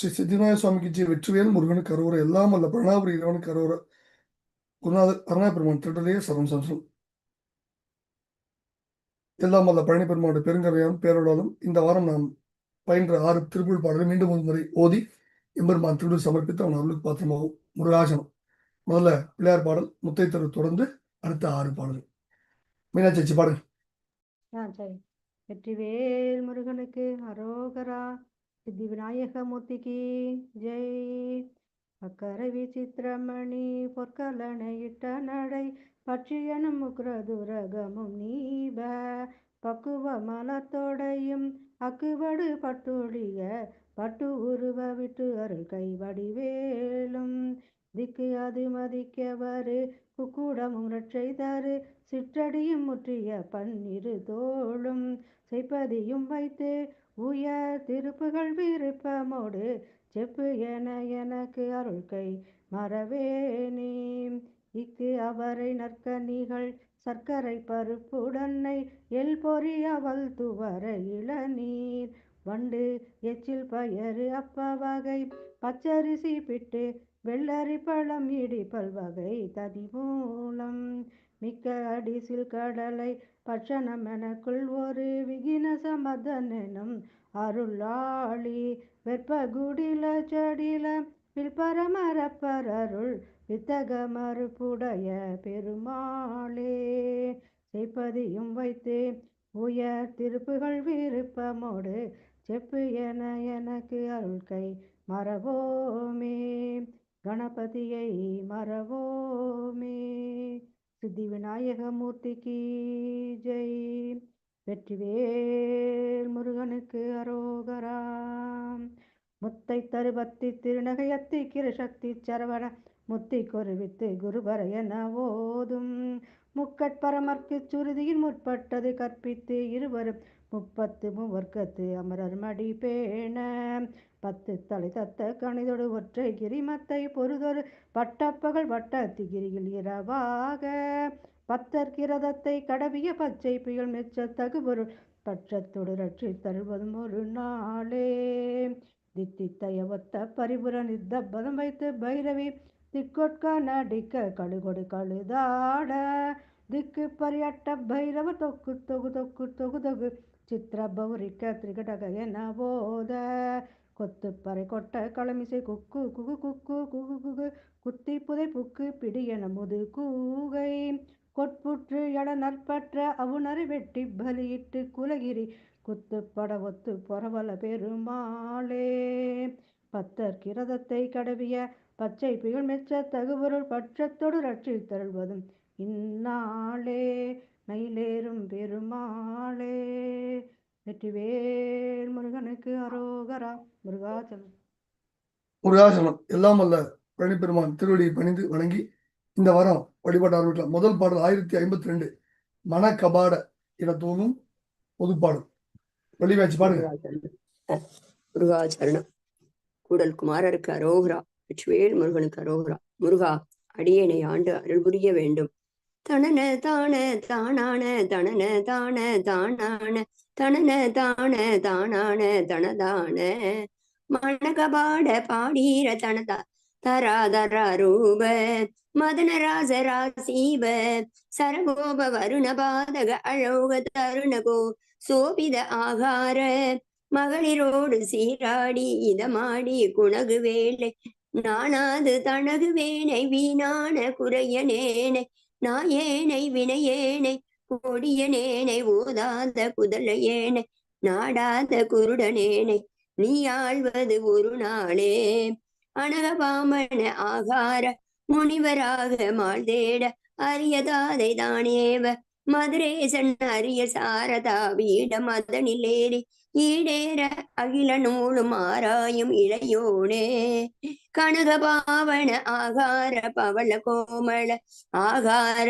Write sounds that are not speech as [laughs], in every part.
ஸ்ரீ சித்திநாய சுவாமிக்கு ஜி வெற்றிவேல் முருகனுக்கு அரோர எல்லாம் அல்ல. பிரணாபுரி இறைவனுக்கு அரோர குருநாதர் அருணா பெருமான் திருடலையே சரம் சம்சம் எல்லாம் அல்ல. பழனி பெருமானுடைய பெருங்கரையாலும் பேரோடாலும் இந்த வாரம் நாம் பயின்ற ஆறு திருப்புள் பாடலை மீண்டும் ஒரு முறை ஓதி எம்பெருமான் திருடு சமர்ப்பித்து அவன் அருளுக்கு பாத்திரமாகும் முருகாசனம். முதல்ல பிள்ளையார் பாடல் முத்தை தரு தொடர்ந்து அடுத்த ஆறு பாடல் மீனாட்சி பாடுங்க. வெற்றிவேல் முருகனுக்கு அரோகரா சித்தி விநாயக ஜெய். அக்கரை விசித்திரமணி பொற்கலனையிட்ட நடை பட்சியனும் முக்ரதுரகமும் நீப. பக்குவ மலத்தோடையும் அக்குவடு பட்டுழிய பட்டு உருவ விட்டு அருள் கை வடிவேலும். திக்கு அது மதிக்கவரு குக்குடமும் ரட்சை தரு சிற்றடியும் முற்றிய பன்னிரு தோளும் செய்ப்பதியும் வைத்து உயர் திருப்புகள் விருப்பமோடு செப்பு என எனக்கு அருள்கை மறவேனே. இக்கு அவரை நற்கனிகள் சர்க்கரை பருப்புடன்னை எல் பொறி அவள் துவர இளநீர். வண்டு எச்சில் பயறு அப்ப வகை பச்சரிசி பிட்டு வெள்ளரி பழம் இடிப்பல் வகை ததி மூலம் மிக்க அடிசில் கடலை பட்சணம் எனக்குள் ஒரு விகின சமதனும் அருளாளி வெப்பகுடில செடில வில்பரமரப்பரருள் வித்தக மறுப்புடைய பெருமாளே. செய்ப்பதியும் வைத்து உயர் திருப்புகள் விருப்பமோடு செப்பு என எனக்கு அருள் கை மறவோமே. கணபதியை மறவோமே. சித்தி விநாயகமூர்த்திக்கு ஜெய். வெற்றிவேல் முருகனுக்கு அரோகராம் முத்தை தருபத்தி திருநகையத்தி கிருசக்தி சரவண. முத்தி கொருவித்து குருபர என ஓதும். முக்கட்பரமர்க்கு சுருதியில் முற்பட்டது கற்பித்து இருவரும். முப்பத்து மூவர்க்கத்து அமரர் மடி பேண. பத்து தலை தத்த கணிதொடு ஒற்றை கிரிமத்தை பொறுதொரு பட்டப்பகல் வட்டத்தி கிரியில் இரவாக. பத்தர் கிரதத்தை கடவிய பச்சை புயல் மெச்ச தகுபொருள் பட்சத்தொடு ரட்சி தருவதும் ஒரு நாளே. தித்தித்தைய ஒத்த பரிபுர நித்தபதம் வைத்து பைரவி திக்கொட்க நடிக்க கழுகொடு கழுதாட. திக்கு பரியட்ட பைரவ தொக்கு தொகு தொக்கு தொகு தொகு சித்திர பௌரிக்க திரிகடக என போத கொத்துப்பறை கொட்ட களமிசை குக்கு குகு குக்கு குகு குகு. குத்தி புதை புக்கு பிடி என முது கூகை. கொட்புற்று எட நற்பற்ற அவுணரை வெட்டி பலியிட்டு குலகிரி. குத்துப்பட ஒத்து பொறவல பெருமாளே. பத்தர் கிரதத்தை கடவிய பச்சை புயல் மெச்ச தகுபொருள் பட்சத்தோடு ரட்சி தருள்வதும் வெற்றிவேல் முருகனுக்கு அரோகரா. முருகாச்சலம் முருகாசனம் எல்லாம் அல்ல பழனி பெருமான் திருவடியை பணிந்து வணங்கி இந்த வாரம் வழிபாட்டு ஆரம்பிக்கலாம் முதல் பாடல் ஆயிரத்தி ஐம்பத்தி ரெண்டு மன கபாட தோணும் பொதுப்பாடல். வெளிவாச்சு பாடுங்க. முருகாச்சரணம் கூடல் குமாரருக்கு அரோகரா. வெற்றிவேல் முருகனுக்கு அரோகரா. முருகா அடியேனை ஆண்டு அருள் புரிய வேண்டும். தனன தான தானான தனன தான தானான. தனன தான தானான தனதான. மணகபாட பாடீர தனதா தரா தரா ரூப. மதனராச ராசீப. சரகோப வருண பாதக அழோக தருணகோ. சோபித ஆகார. மகளிரோடு சீராடி இதமாடி குணகு வேலை நானாது தனகு வேணை வீணான குறையனேனை. நாயேனை வினையேனை. கொடியனேனை ஓதாத குதலையேனை நாடாத குருடனேனை நீ ஆழ்வது ஒரு நாளே. அனகபாமன ஆகார முனிவராக மாழ்தேட அரியதாதை தானேவ மதுரேசன் அரிய சாரதா வீட மதனிலேறி ஈடேற அகில நூலும் ஆராயும் இளையோனே கனகபாவன ஆகார பவள கோமள ஆகார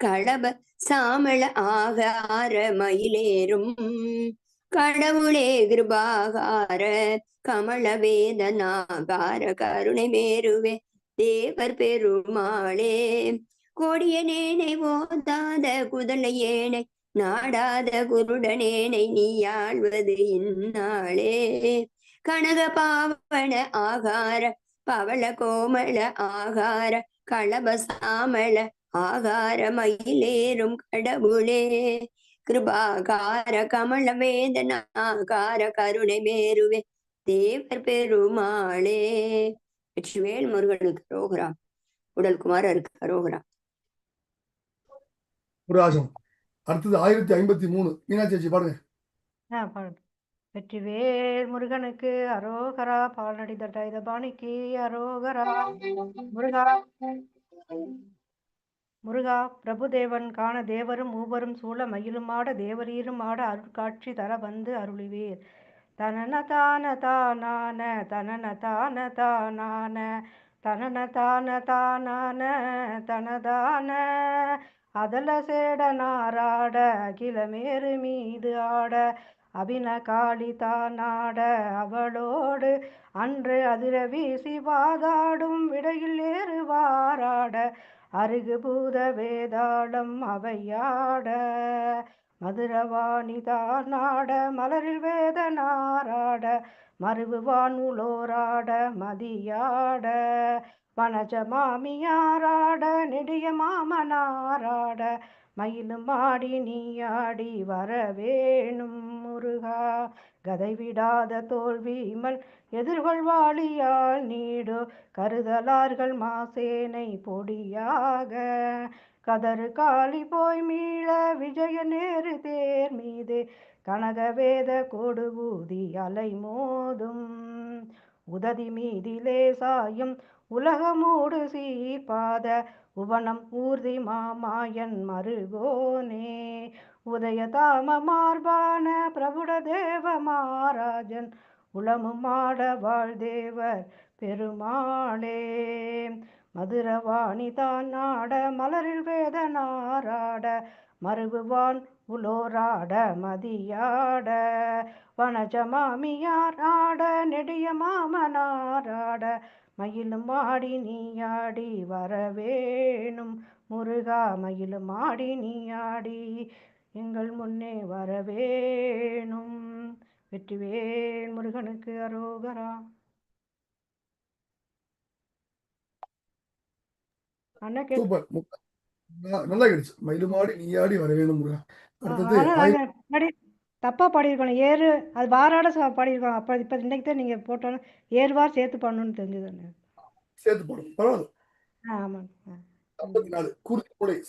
கடப சாமள ஆக ஆர மயிலேறும். கடவுளே கிருபாகார கமல வேதனாகார கருணை மேருவே தேவர் பெருமாளே. கொடியனேனை ஓதாத குதலையேனை நாடாத குருடனேனை நீ ஆழ்வது இந்நாளே. கனக பாவன ஆகார பவள கோமள ஆகார களபசாமள சாமள மயிலேறும் கடவுளே. கிருபாகார கமல வேதனாகார கருணை மேருவே. தேவர் பெருமாளே. வெற்றிவேல் முருகனுக்கு ரோகரா உடல் குமாரருக்கு அரோகரா. முருகாசனம் அடுத்தது ஆயிரத்தி ஐம்பத்தி மூணு. மீனாட்சி பாடுங்க. வெற்றிவேல் முருகனுக்கு அரோகரா. பால்நடி தட்டாயுத பாணிக்கு அரோகரா. முருகா. முருகா பிரபுதேவன் காண தேவரும் மூவரும் சூழ மயிலுமாட தேவரீரும் ஆட அருட்காட்சி தர வந்து அருளிவீர். தனன தான தானான தனன தான தானான தனன தான தானான தனதான. அதல சேட நாராட அகிலமேறு மீது ஆட அபின காளி தானாட அவளோடு அன்று அதிர வீசி வாதாடும் விடையில் ஏறுவாராட. அருகு அருகுபூத வேதாளம் அவையாட மதுரவாணிதான் நாட மலரில் வேத நாராட மருவுவான் உளோராட மதியாட வனஜ மாமியாராட நெடிய மாமனாராட மயிலும் ஆடி நீயாடி வரவேணும். முருகா கதை விடாத தோல்வி எதிர்கொள்வாளியால் நீடோ கருதலார்கள் மாசேனை பொடியாக. கதறு காளி போய் மீள விஜய நேரு தேர் மீது கனகவேத கொடு ஊதி அலை மோதும். உததி மீதிலே சாயும் உலகமூடு சீர்பாத உவனம் ஊர்தி மாமாயன் மருகோனே. உதயதாம மார்பான பிரபுட தேவ மாராஜன் உளமும் ஆட வாழ்தேவர் பெருமாளே. மதுரவாணி தான் ஆட மலரில் வேத நாராட மருகுவான் உலோராட மதியாட. வனஜமாமியார் ஆட நெடிய மாமனாராட மயிலும் ஆடி நீயாடி வரவேணும். முருகா மயிலும் ஆடி நீயாடி எங்கள் முன்னே வரவேணும். வெற்றிவேல் முருகனுக்கு அரோகரா. அண்ணா கேட்டு நல்லா கிடைச்சு மயிலுமாடி நீயாடி வரவேணும் முருகா. அடுத்தது தப்பாக பாடியிருக்கோம். ஏறு அது வாராட பாடியிருக்கோம். அப்போ இப்போ இன்னைக்கு தான் நீங்கள் போட்டோன்னு ஏறுவார் சேர்த்து பண்ணணும்னு தெரிஞ்சது சேர்த்து போடும் பரவாயில்ல. ஆ ஆமாங்க. ஆ. ஐம்பத்தி நாலு.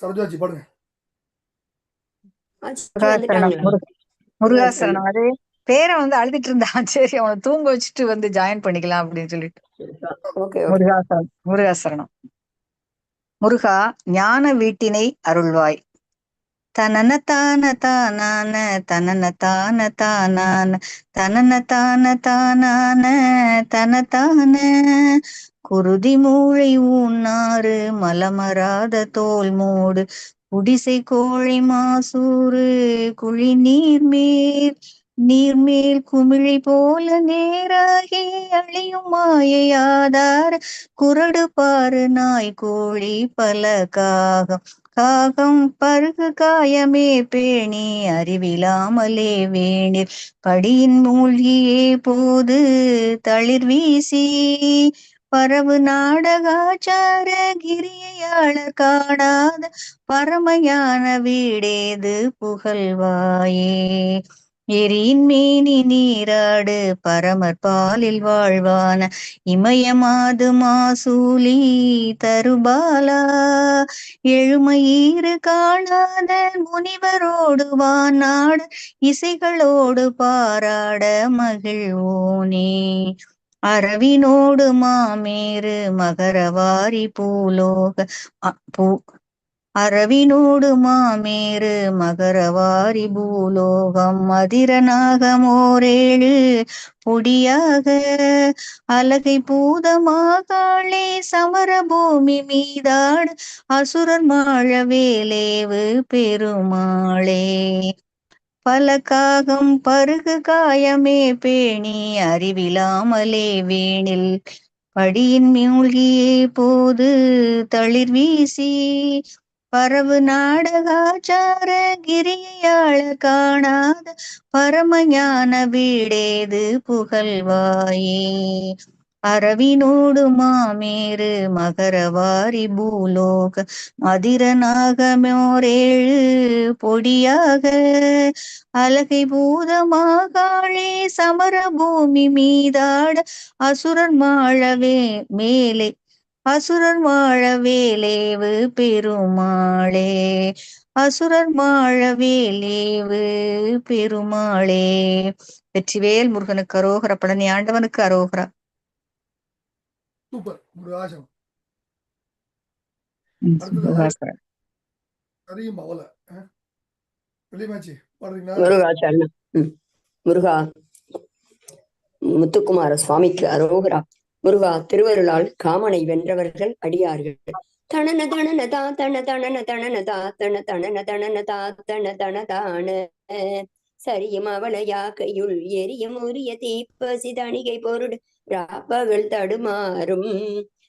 சரோஜாச்சி பாடுங்க. முருகாசரணம் அது பேரை வந்து அழுதுட்டு இருந்தான் [laughs] சரி அவனை தூங்க வச்சுட்டு வந்து ஜாயின் பண்ணிக்கலாம் அப்படின்னு சொல்லிட்டு. முருகாசரணம் முருகாசரணம் முருகா ஞான வீட்டினை அருள்வாய். தனன தான தானான தனன தான தானான தனன தான தானான தனதான குருதி மூளை ஊன்னாறு மலமராத தோல் மூடு குடிசை கோழை மாசூறு குழி நீர்மேல் நீர்மேல் குமிழி போல நேராகி அழியும் மாயையாதார குரடு பாரு நாய் கோழி பல காகம். காகம் பருகு காயமே பேணி அறிவிலாமலே வேணிர். படியின் மூழ்கியே போது தளிர் வீசி பரவு நாடகாச்சார கிரியையாளர் காணாத பரமையான வீடேது புகழ்வாயே. எரியின் மேனி நீராடு பரமர் பாலில் வாழ்வான இமயமாது மாசூலி தருபாலா. எழுமயிறு காணாத முனிவரோடு வானாடு இசைகளோடு பாராட மகிழ்வோனே. அரவினோடு மாமேறு மகரவாரி பூலோக பூ அரவினோடு மாமேறு மகரவாரி பூலோகம் மதிரநாகமோரேழு பொடியாக அலகை பூதமாகாளே சமரபூமி மீதாடு அசுரர் மாழ வேலேவு பெருமாளே. பல காகம் பருகு காயமே பேணி அறிவிலாமலே வேணில். படியின் மூழ்கியே போது தளிர் வீசி பரவு நாடகாச்சார கிரியாள காணாத பரமஞான வீடேது புகழ்வாயே. அரவினோடு மாமேரு மகரவாரி பூலோக மதிரநாகமோரேழு பொடியாக அலகை பூதமாகாளே சமர பூமி மீதாட அசுரர் மாழவே மேலே அசுரர் வாழ வேலேவு பெருமாளே அசுரர் வாழ வேலேவு பெருமாளே. வெற்றிவேல் முருகனுக்கு அரோகர பழனி ஆண்டவனுக்கு அரோகரா. சூப்பர் முருகாசனம் ம், அடுத்தது முருகாசனம். சரியும் அவல வெளிமாச்சி பாடுறீங்களா முருகா முத்துக்குமார சுவாமிக்கு அரோகரா முருகா திருவருளால் காமனை வென்றவர்கள் அடியார்கள் தணன தணன தா தன தணன தணன தா தன தணன தணன தா தன தன தான சரியும் அவளையா கையுள் எரியும் உரிய தீப்பசி தணிகை பொருடு ராப்பகல் தடுமாறும்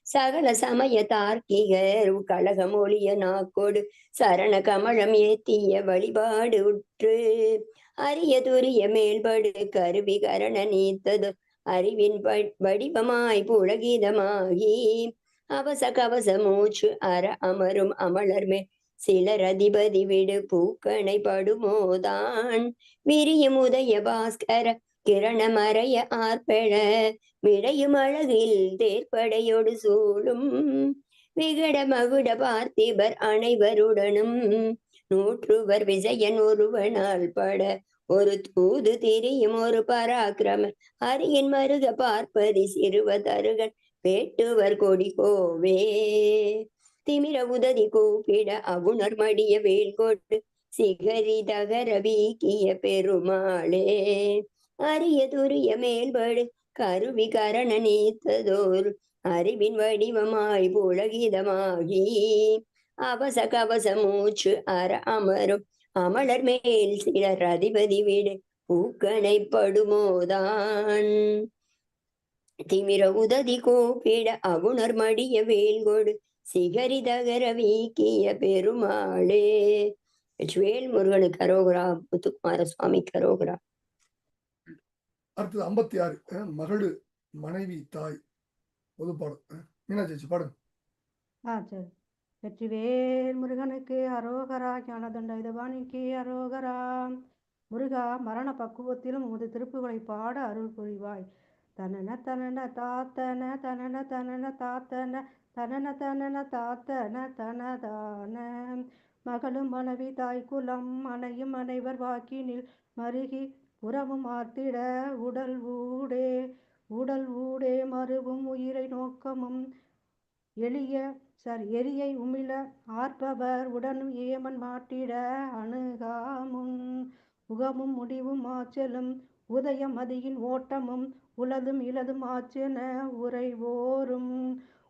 சகல சமய தார்க்கிகர் கழகம் ஒளிய நாக்கோடு சரண கமழம் ஏத்திய வழிபாடு உற்று. அரிய துரிய மேல்படு கருவி கரண நீத்தது அறிவின் வடிவமாய் புலகீதமாகி. அவச கவச மூச்சு அற அமரும் அமலர் மேல் சிலர் அதிபதி விடு பூக்கணை படுமோதான் விரியும் உதய பாஸ்கர கிரணமறைய ஆர்ப்பெழ விடையும் அழகில் தேர்ப்படையோடு சூழும். விகட மகுட பார்த்திபர் அனைவருடனும் நூற்றுவர் விஜயன் ஒருவனால் பட ஒரு தூது திரியும் ஒரு பராக்கிரம. அரியன் மருக பார்ப்பதி சிறுவ தருகன் வேட்டுவர் கொடி கோவே. திமிர உததி கூப்பிட அவுணர் மடிய வேண்கொண்டு சிகரி தகர வீக்கிய பெருமாளே. அரியதுரிய மேல்படு கருவி கரண நீத்ததோர் அறிவின் வடிவமாய் புலகிதமாகி. அவச கவச மூச்சு அற அமரும். அமலர் மேல் சிலர் அதிபதி விடு பூக்கணை படுமோதான். திமிர உததி கூப்பிட அகுணர் மடிய வேல்கொடு சிகரி தகர வீக்கிய பெருமாளே. வேல் முருகனுக்கு அரோகரா முத்துக்குமார சுவாமி கரோகரா. அடுத்தது ஐம்பத்தி ஆறு. மகளு மனைவி தாய். பொதுப்பாடு மீனாட்சி பாடுங்க. ஆ சரி. வெற்றிவேல் முருகனுக்கு அரோகரா ஞானதண்ட அரோகரா. முருகா மரண பக்குவத்திலும் உமது திருப்புகளை பாட அருள் புரிவாய். தனன தனன தாத்தன தனன தனன தாத்தன தனன தனன தாத்தன தனதான. மகளும் மனைவி தாய் குலம் அணையும் அனைவர் வாக்கினில் மருகி உறவும் ஆர்த்திட உடல் ஊடே உடல் ஊடே மறுவும் உயிரை நோக்கமும் எளிய சார் எரியை உமிழ ஆர்ப்பவர் உடனும் ஏமன் மாட்டிட அணுகாமும் உகமும் முடிவும் ஆச்சலும் உதயம் அதியின் ஓட்டமும் உலதும் இலதும் ஆச்சென உரைவோரும்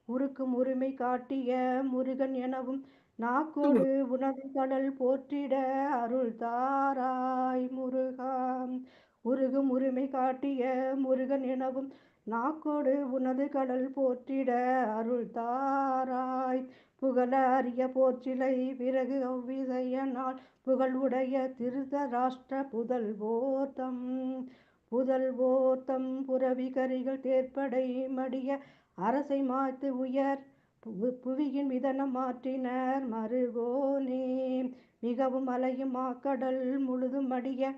உருக்கும் உரிமை காட்டிய முருகன் எனவும் நாக்கோடு உனது கடல் போற்றிட அருள் தாராய் முருகா. உருகும் உரிமை காட்டிய முருகன் எனவும் நாக்கோடு உனது கடல் போற்றிட அருள் தாராய் புகழ அரிய போற்றிலை பிறகு அவ்விசையனால் புகழ் உடைய திருதராஷ்டிர புதல்வோர்த்தம் புதல்வோர்த்தம் புரவி கரிகள் தேர்ப்படை மடிய அரசை மாய்த்து உயர் புவியின் விதனம் மாற்றினர் மருகோனே. மிகவும் அலையும் மாக்கடல் முழுதும் அடிய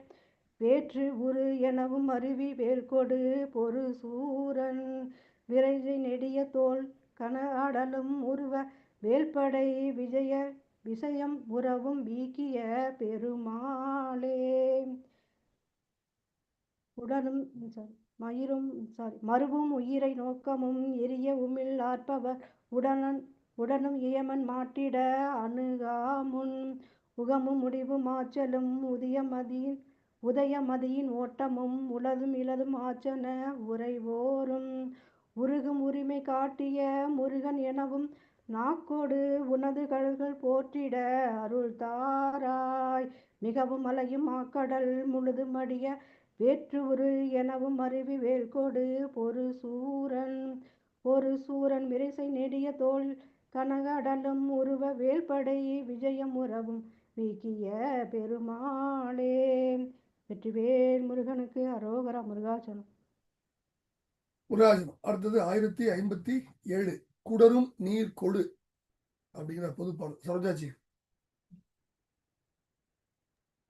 வேற்று உரு எனவும் அருவி வேல்கொடு பொறு சூரன். விரைதை நெடிய தோல் கன அடலும் உருவ வேல்படை விஜய விஷயம் உறவும் வீக்கிய பெருமாளே. உடனும் மயிரும் சாரி மருவும் உயிரை நோக்கமும் எரிய உமிழ் ஆர்ப்பவர் உடனன் உடனும் இயமன் மாட்டிட அணுகாமுன் உகமும் முடிவும் ஆச்சலும். உதயமதியின் உதயமதியின் ஓட்டமும் உலதும் இலதும் ஆச்சன உரைவோரும் உருகும் உரிமை காட்டிய முருகன் எனவும் நாக்கோடு உனது கழுகள் போற்றிட அருள் தாராய் மிகவும் அலையும் மாக்கடல் முழுதுமடிய வேற்று உரு எனவும் அருவி வேல்கோடு பொறு சூரன் ஒரு சூரன் மிரைசை நெடிய தோல் கனகடலும் உருவ வேல்படை விஜயம் உறவும் வீக்கிய பெருமாளே. வெற்றிவேல் முருகனுக்கு அரோகரா முருகாசனம் முருகாசனம் அடுத்தது ஆயிரத்தி ஐம்பத்தி ஏழு. குடரும் நீர் கொடு அப்படிங்கிற பொதுப்பாடல். சரோஜாச்சி.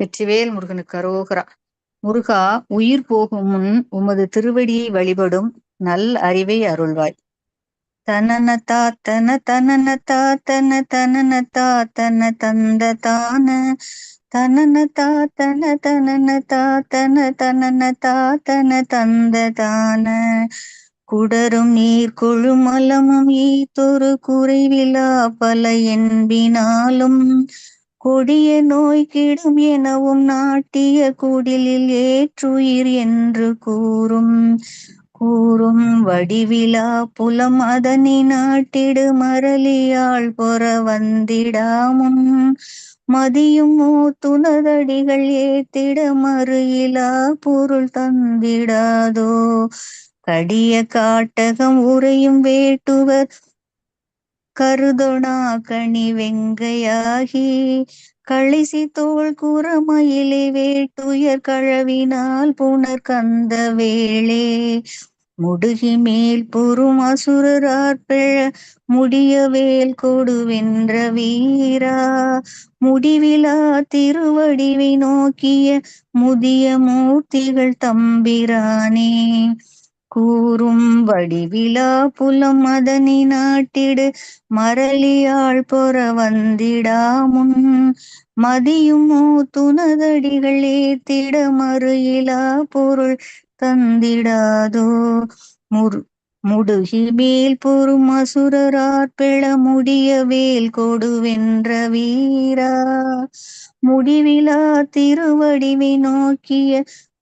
வெற்றிவேல் முருகனுக்கு அரோகரா. முருகா உயிர் போகும் முன் உமது திருவடியை வழிபடும் நல் அறிவை அருள்வாய். ತನನ தாத்தன தனன தாத்தன தனன தாத்தன ತಂದ ತಾನ ತನನ ತಾತನ ತನನ ತಾತನ ತನನ ತಾತನ ತಂದ ತಾನ குடரும் நீர் கொழுமலமும் ஈத்தொரு குறைவிலா பல என்பினாலும் கொடிய நோய் கிடும் எனவும் நாட்டிய குடிலில் ஏற்றுயிர் என்று கூறும். கூறும் வடிவிலா புலம் அதனி நாட்டிடு மரலியாள் பொற வந்திடாமும். மதியும் மூத்துணதடிகள் ஏத்திட மறு பொருள் தந்திடாதோ. கடிய காட்டகம் உரையும் வேட்டுவர் கருதொணா கனி வெங்கையாகி. கழிசி தோல் குறமயிலே வேட்டுயர் கழவினால் புனர் கந்த வேளே. முடுகி மேல் புறும் அசுரரார்பிழ முடிய வேல் கொடுவென்ற வீரா. முடிவிலா திருவடிவை நோக்கிய முதிய மூர்த்திகள் தம்பிரானே. கூறும் வடிவிலா புலம் அதனி நாட்டிடு. மரளியாள் பொற வந்திடாமுன் மதியும் துணதடிகள் ஏத்திட மறுயிலா பொருள் தந்திடாதோ. முரு முடுகி மேல் பொறும் அசுரரார் பிள முடிய வேல் கொடுவென்ற வீரா. முடிவிலா திருவடிவை நோக்கிய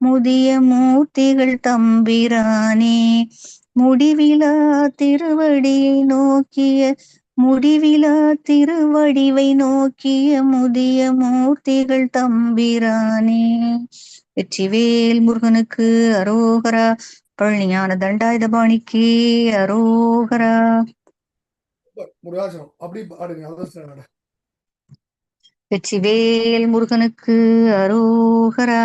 முதிய மூர்த்திகள் தம்பிரானே முடிவிலா திருவடியை நோக்கிய முடிவிலா திருவடிவை நோக்கிய முதிய மூர்த்திகள் தம்பிரானே. வெற்றிவேல் முருகனுக்கு அரோகரா பழனியான தண்டாயுதபாணிக்கு அரோகரா. முருகாசனம் அப்படி பாடுங்க. அதான் வெற்றிவேல் முருகனுக்கு அரோகரா.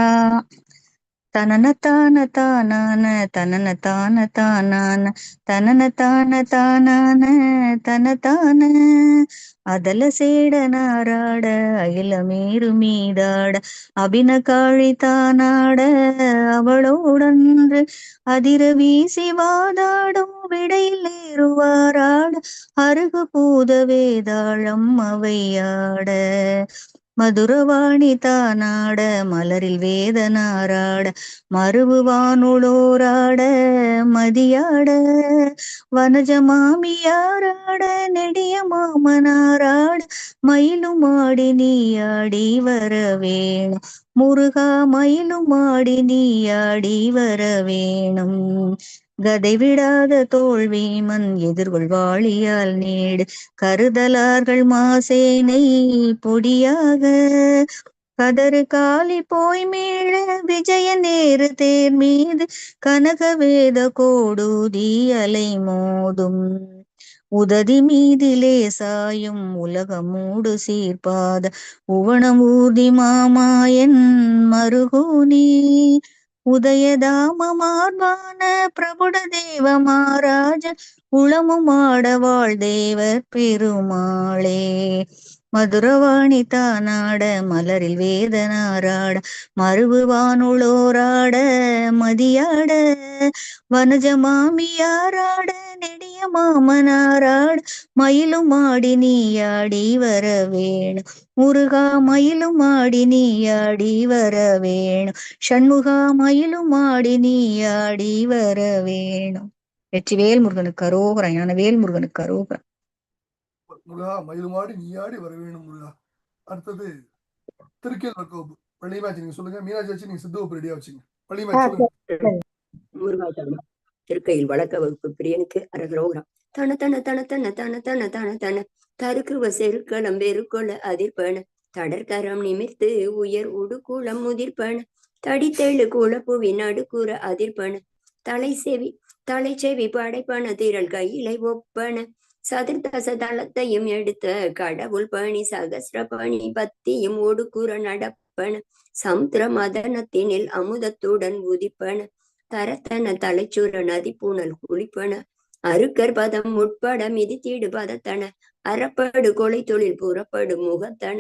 தனன தான தானான தனன தான தானான தனன தான தானான தன தான. அதல சேட நாராட அகில மேரு மீதாட அபின காழி தானாட அவளோடன்று அதிர வீசி வாதாடும் விடையில் ஏறுவாராட அருகு பூத வேதாளம் அவையாட. மதுரவாணி தானாட மலரில் வேதனாராட மறுபுவானுளோராட மதியாட வனஜ மாமியாராட நெடிய மாமனாராட மயிலும் ஆடி நீயாடி வர வேணும். முருகா மயிலும் ஆடி நீயாடி வர வேணும். கதை விடாத தோல்வீமன் எதிர்கொள் வாழியால் நீடு. கருதலார்கள் மாசேனை பொடியாக. கதறு காலி போய் மீள விஜய நேரு தேர் மீது. கனகவேத கோடூதி அலை மோதும். உததி மீதிலே சாயும் உலகமூடு சீர்பாத. உவனம் ஊர்தி மாமாயன் மருகோனி. உதயதாம மார்பான பிரபுட தேவ மாராஜ உளமுமாட வாழ் தேவர் பெருமாளே. மதுரவாணி தானாட மலரில் வேதனாராட மறுபுவானுளோராட மதியாட வனஜ மாமியாராட நெடிய மாமனாராட மயிலும் ஆடி நீயாடி வர வேணும். முருகா மயிலும் ஆடி நீயாடி வர வேணும். சண்முகா மயிலும் ஆடி நீயாடி வர வேணும். வெற்றி வேல்முருகனுக்கு அரோகரம் ஞானவேல் வேல்முருகனுக்கு அரோகரம் முருகா மயிலுமாடி நீயாடி வர வேணும் முருகா. அடுத்தது திருக்கேல் கோப்பு பள்ளியமாச்சு நீங்க சொல்லுங்க. மீனாட்சி வச்சு நீங்க சித்துவப்பு ரெடியா வச்சுங்க. முருகாசரணம் திருக்கையில் வழக்க வகுப்பு பிரியனுக்கு அரகரோகரம். தன தன தன தன தன தன தன தன தருக்குவ செருக்களம் வெறுக்கொள்ள அதிர்பன தடற்கரம் நிமிர்த்து உயர் உடுக்குளம் முதிர்பன தடித்தெழு குளப்புவி நடுக்குற அதிர்பன தலை செவி தலை செவி படைப்பன திரள் கையிலை ஒப்பன சதுர்த்த தளத்தையும் எடுத்த கடவுள் பணி சகசிர பணி பத்தியும் ஒடுக்குற நடப்பன. சமுத்திர மதனத்தினில் அமுதத்துடன் உதிப்பன. தரத்தன தலைச்சுர நதி பூனல் குளிப்பன. அருக்கர் பதம் உட்பட மிதித்தீடு பதத்தன. அறப்படு கொலை தொழில் புறப்படு முகத்தன.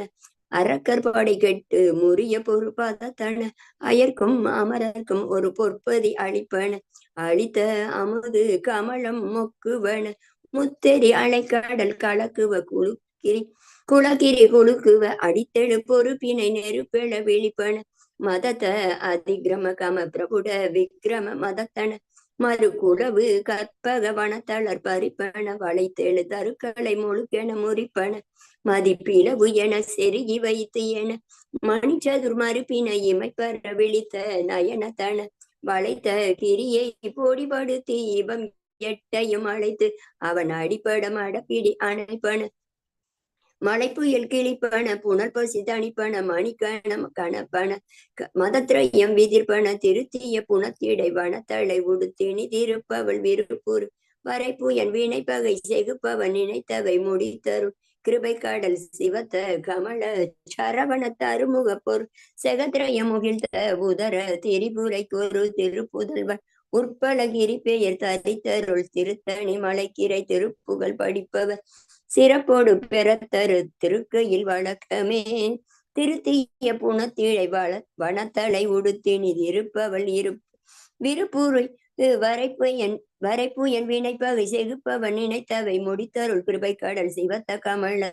அறக்கர் படை கெட்டு முறிய பொறுப்பதத்தன அயர்க்கும் அமரர்க்கும் ஒரு பொற்பதி அழிப்பன அழித்த அமுது கமலம் மொக்குவன. முத்தெரி அலைக்கடல் கலக்குவ குழுக்கிரி குளகிரி குழுக்குவ அடித்தெழு பொறுப்பினை நெருப்பெழ விழிப்பன மதத்த அதிகிரம கம பிரபுட விக்ரம மதத்தன. மறு குளவு கற்பக வனத்தளர் பறிப்பன வளைத்தெழு தருக்களை முழுக்கென முறிப்பன மதிப்பிளவு என செருகி வைத்து என. மணி சதுர் மறுப்பினை இமைப்பற விழித்த நயனத்தன. வளைத்த கிரியை பொடிபடுத்தி இவம் எட்டையும் அழைத்து அவன் அடிப்பட மடப்பிடி அணைப்பன மழை புயல் கிளிப்பன புனல் பசி தணிப்பன மணிக்கணம் கணப்பன க- விதிர்ப்பன திருத்திய புனத்திடை வனத்தளை உடுத்தினி திருப்பவள் விருப்பூர் வரைப்புயன் வினைப்பகை செகுப்பவன் நினைத்தவை முடித்தரும் கிருபை கடல் சிவத்த கமல சரவண தருமுக பொருள் செகத்ரய முகிழ்த்த உதர திரிபுரைக்கு ஒரு திருப்புதல்வன் உற்பலகிரி பெயர் தரித்தருள் திருத்தணி மலைக்கிரை திருப்புகழ் படிப்பவர். சிறப்போடு பெறத்தரு திருக்கையில் வழக்கமே திருத்திய புனத்திழை வள வனத்தலை உடுத்தினி இருப்பவள் இரு விருப்பூரை வரைப்பு என் வினைப்பகை செகுப்பவன் நினைத்தவை முடித்தருள் கிருபை கடல் சிவத்த கமல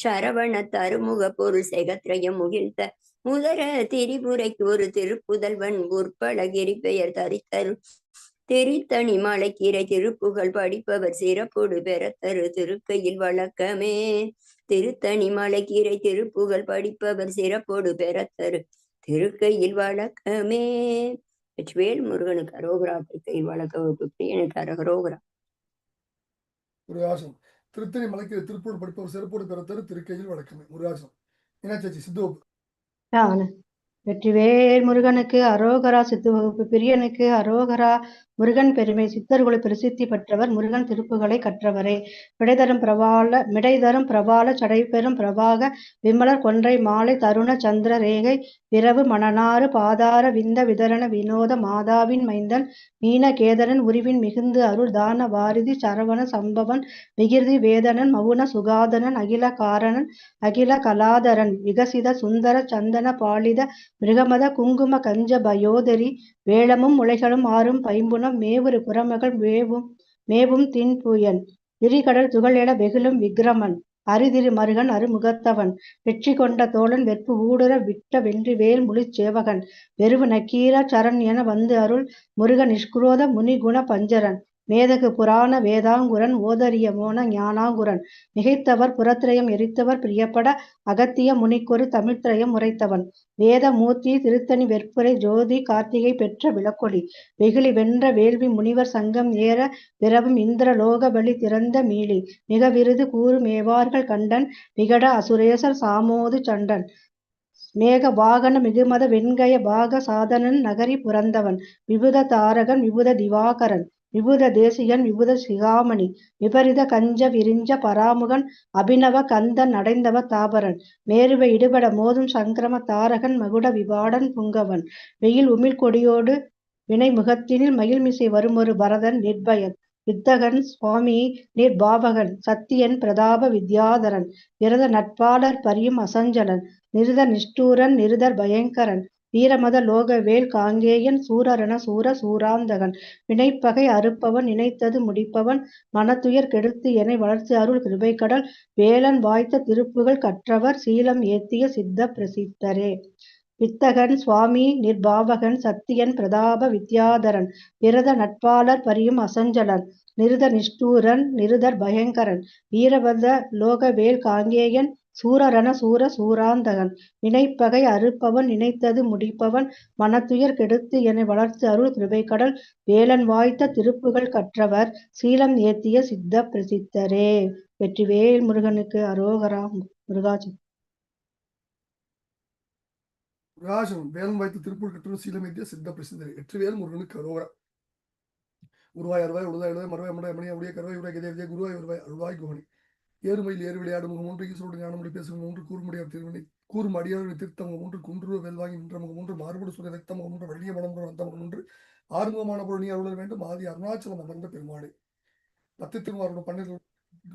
சரவண தருமுக பொருள் செகத்ரயம் முகிழ்த்த முதர திரிபுரைக்கு ஒரு திருப்புதல்வன் உற்பழகிரி பெயர் தரித்தருள் தெரித்தனி மலைக்கீரை திருப்புகழ் படிப்பவர் சிறப்போடு பெறத்தரு. திருக்கையில் வழக்கமே. திருத்தணி மலைக்கீரை திருப்புகழ் படிப்பவர் சிறப்போடு பெறத்தரு. திருக்கையில் வழக்கமே. வேல் முருகனுக்கு அரோகரா திருக்கையில் வழக்க வகுப்பு எனக்கு அரகரோகரா முருகாசம் திருத்தணி மலைக்கீரை திருப்பூர் படிப்பவர் சிறப்போடு பெறத்தரு. திருக்கையில் வழக்கமே. முருகாசனம். மீனாட்சி சித்து வெற்றிவேல் முருகனுக்கு அரோகரா சித்து வகுப்பு பிரியனுக்கு அரோகரா முருகன் பெருமை சித்தர்களு பிரசித்தி பெற்றவர் முருகன் திருப்புகளை கற்றவரே. விடைதரும் பிரபால மிடைதரும் பிரபால சடைபெறும் பிரபாக விமலர் கொன்றை மாலை தருண சந்திர ரேகை விரவு மணனாறு பாதார விந்த விதரண வினோத மாதாவின் மைந்தன் மீன கேதரன் உருவின் மிகுந்து அருள் தான வாரிதி சரவண சம்பவன் விகிர்தி வேதனன் மவுன சுகாதனன் அகில காரணன் அகில கலாதரன் விகசித சுந்தர சந்தன பாலித மிருகமத குங்கும கஞ்ச பயோதரி வேளமும் முளைகளும் ஆறும் பைம்புனம் மேவுரு புறமகள் மேவும் மேவும் தின்புயன் விரிகடல் துகளென வெகுளும் விக்ரமன். அரிதிரு மருகன் அருமுகத்தவன். வெற்றி கொண்ட தோழன் வெற்பு ஊடுற விட்ட வென்றி வேல் முழிச்சேவகன் வெறுவு நக்கீர சரண் என வந்து அருள் முருக நிஷ்குரோத முனிகுண பஞ்சரன். மேதகு புராண வேதாங்குரன் ஓதரிய மோன ஞானாங்குரன். மிகைத்தவர் புறத்திரயம் எரித்தவர் பிரியப்பட அகத்திய முனிக்கொரு தமிழ்த்திரயம் உரைத்தவன். வேத மூர்த்தி திருத்தணி வெற்புரை ஜோதி கார்த்திகை பெற்ற விளக்கொளி. வெகுளி வென்ற வேள்வி முனிவர் சங்கம் ஏற விரவும் இந்திர லோக பலி திறந்த மீளி. மிக விருது கூறு மேவார்கள் கண்டன் விகட அசுரேசர் சாமோது சண்டன். மேக வாகன மிகுமத வெண்கய பாக சாதனன் நகரி புரந்தவன். விபுத தாரகன் விபுத திவாகரன். விபுத தேசிகன் விபுத சிகாமணி விபரித கஞ்ச விரிஞ்ச பராமுகன் அபிநவ கந்தன் அடைந்தவ தாபரன் மேருவை இடுபட மோதும் சங்கிரம தாரகன் மகுட விபாடன் புங்கவன் வெயில் உமிழ் கொடியோடு வினை முகத்தினில் மகிழ்மிசை வருமொரு பரதன் நிர்பயன் வித்தகன் சுவாமி நிர்பாவகன் சத்தியன் பிரதாப வித்யாதரன் விரத நட்பாளர் பரியும் அசஞ்சலன் நிருத நிஷ்டூரன் நிருதர் பயங்கரன் வீரமத லோகவேல் காங்கேயன் சூரரண சூர சூராந்தகன். வினைப்பகை அறுப்பவன் நினைத்தது முடிப்பவன். மனத்துயர் கெடுத்து என வளர்த்து அருள் கிருபைக்கடல். வேலன் வாய்த்த திருப்புகள் கற்றவர். சீலம் ஏத்திய சித்த பிரசித்தரே. வித்தகன் சுவாமி நிர்பாவகன் சத்தியன் பிரதாப வித்யாதரன். விரத நட்பாளர் பரியும் அசஞ்சலன். நிருத நிஷ்டூரன் நிருதர் பயங்கரன். வீரபத லோகவேல் காங்கேயன் சூரரன சூர சூராந்தகன். வினைப்பகை அறுப்பவன் நினைத்தது முடிப்பவன். மனத்துயர் கெடுத்து என வளர்த்து அருள் கிருபைக்கடல். வேலன் வாய்த்த திருப்புகள் கற்றவர். சீலம் ஏத்திய சித்த பிரசித்தரே. வெற்றிவேல் முருகனுக்கு அரோகரா முருகாஜி. முருகாசனம் வேலம் திருப்புகள் கற்றவர். சீலம் ஏத்திய சித்த பிரசித்தரே. வெற்றிவேல் முருகனுக்கு அரோகரா. உருவாய் அருவாய் உழுதாய் எழுதாய் மறுவாய் முறை மணி அப்படியே கருவாய் உருவாய் கதை குருவாய் வருவாய் அருவாய் குகனி ஏறுமையில் ஏறு விளையாடும் முகம் ஒன்று ஈஸ்வரோடு ஞானமொழி பேசும் மூன்று கூறுமுடியார் திருவினை கூறும் அடியார்கள் திருத்தம் ஒன்று குன்று வெல்வாங்கி நின்ற முகம் ஒன்று மாறுபடு சூரிய ரத்தம் ஒன்று வெள்ளிய மனம் வந்த முகம் ஒன்று ஆறுமுகமான பொருள் நீ அருள வேண்டும் ஆதி அருணாச்சலம் அமர்ந்த பெருமாளே. பத்து திருவாரோட பன்னெண்டு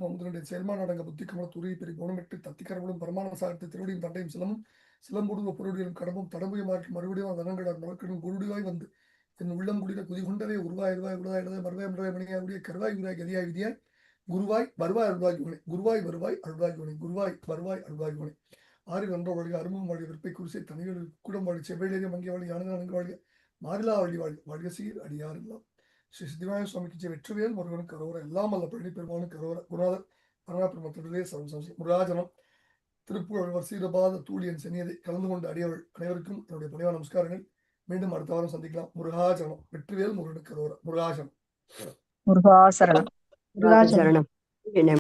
அமுதனுடைய செயல்மான அடங்க புத்தி கமல துறை பெரிய குணமிட்டு தத்திக்கரவளும் பரமான சாகத்தை திருவடியும் தண்டையும் சிலமும் சிலம்பொடுங்க பொருளியும் கடமும் தடம்புயமாக்கி மறுபடியும் தனங்களார் மலக்கடும் குருடிவாய் வந்து. என் உள்ளம் குடிக்க குதி கொண்டவே உருவாய் உருவாய் மறுவாய் மறுவாய் மணியாய் உடைய கருவாய் உருவாய் கதியாய் விதியாய். குருவாய் வருவாய் அருள்வாய் குணை குருவாய் வருவாய் அருள்வாய் குணை குருவாய் வருவாய் அருள்வாய் குணை ஆறு நன்ற வழி அருமம் வழி விற்பை குறிசை தனிகள் குடம் வழி செவ்வேலிய மங்கிய வழி ஆனந்த நன்கு வழி மாறிலா வழி வாழ் வாழ்க சீர் அடியார் எல்லாம். ஸ்ரீ சித்திவாய சுவாமிக்கு வெற்றிவேல் முருகனுக்கு கரோர எல்லாம் அல்ல பழனி பெருமானுக்கு கரோர குருநாதர் அருணாபிரமத்திலே சரம் முருகாஜனம் திருப்புகழ் வசீரபாத தூளியன் சென்னியதை கலந்து கொண்ட அடியவள் அனைவருக்கும் என்னுடைய பணிவான நமஸ்காரங்கள். மீண்டும் அடுத்த வாரம் சந்திக்கலாம். முருகாஜனம் வெற்றிவேல் முருகனுக்கு கரோர. முருகாஜனம். முருகாசரணம். முருகாஜனம் சரணம்.